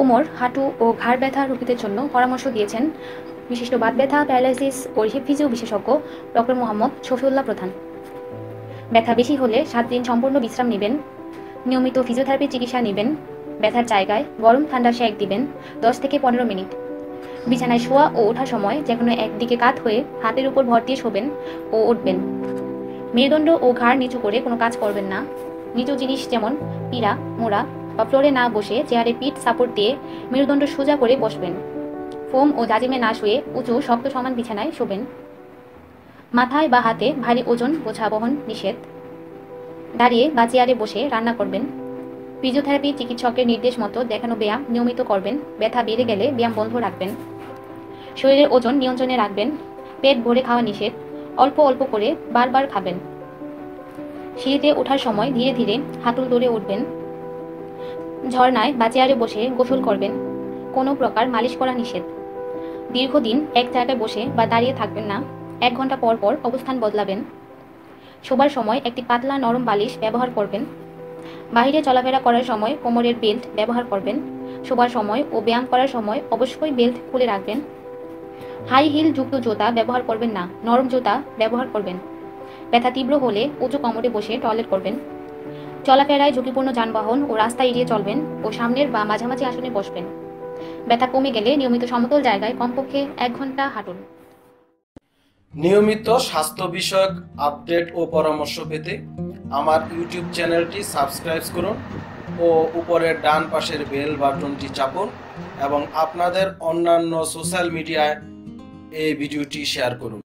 কোমর, হাঁটু ও ঘাড় ব্যথা রোগীদের জন্য পরামর্শ দিয়েছেন বিশিষ্ট বাত ব্যথা, প্যারালাইসিস ও হিপ ফিজিও বিশেষজ্ঞ ডক্টর মোহাম্মদ শফিউল্লাহ প্রধান। ব্যথা বেশি হলে সাত দিন সম্পূর্ণ বিশ্রাম নেবেন, নিয়মিত ফিজিওথেরাপি চিকিৎসা নেবেন, ব্যথার জায়গায় গরম ঠান্ডা শেক দিবেন দশ থেকে পনেরো মিনিট। বিছানায় শোয়া ও ওঠার সময় যে কোনো একদিকে কাত হয়ে হাতের উপর ভর দিয়ে শোবেন ও উঠবেন। মেরুদণ্ড ও ঘাড় নিচু করে কোনো কাজ করবেন না। নিচু জিনিস যেমন পীড়া, মোড়া বা ফ্লোরে না বসে চেয়ারে পিঠ সাপোর্ট দিয়ে মেরুদণ্ড সোজা করে বসবেন। ফোম ও জাজিমে না শুয়ে উঁচু, শক্ত সমান বিছানায় শোবেন। মাথায় বা হাতে ভারী ওজন বোঝা বহন নিষেধ। দাঁড়িয়ে বা চেয়ারে বসে রান্না করবেন। ফিজিওথেরাপি চিকিৎসকের নির্দেশ মতো দেখানো ব্যায়াম নিয়মিত করবেন। ব্যথা বেড়ে গেলে ব্যায়াম বন্ধ রাখবেন। শরীরের ওজন নিয়ন্ত্রণে রাখবেন। পেট ভরে খাওয়া নিষেধ। অল্প অল্প করে বারবার খাবেন। সিঁড়িতে ওঠার সময় ধীরে ধীরে হাঁটুল ধরে উঠবেন। ঝর্ণায় বা চেয়ারে বসে গোসল করবেন। কোনো প্রকার মালিশ করা নিষেধ। দীর্ঘদিন এক জায়গায় বসে বা দাঁড়িয়ে থাকবেন না, এক ঘণ্টা পর পর অবস্থান বদলাবেন। শোবার সময় একটি পাতলা নরম বালিশ ব্যবহার করবেন। বাইরে চলাফেরা করার সময় কোমরের বেল্ট ব্যবহার করবেন। শোবার সময় ও ব্যায়াম করার সময় অবশ্যই বেল্ট খুলে রাখবেন। হাই হিল যুক্ত জুতা ব্যবহার করবেন না, নরম জুতা ব্যবহার করবেন। ব্যথা তীব্র হলে উঁচু কোমরে বসে টয়লেট করবেন। চলাফেরায় ঝুঁকিপূর্ণ যানবাহন ও রাস্তা এড়িয়ে চলবেন ও সামনের বা মাঝামাঝি আসনে বসবেন। ব্যথা কমে গেলে নিয়মিত সমতল জায়গায় কমপক্ষে এক ঘণ্টা হাঁটুন। নিয়মিত স্বাস্থ্য বিষয়ক আপডেট ও পরামর্শ পেতে আমার ইউটিউব চ্যানেলটি সাবস্ক্রাইব করুন ও উপরের ডান পাশের বেল বাটনটি চাপুন এবং আপনাদের অন্যান্য সোশ্যাল মিডিয়ায় এই ভিডিওটি শেয়ার করুন।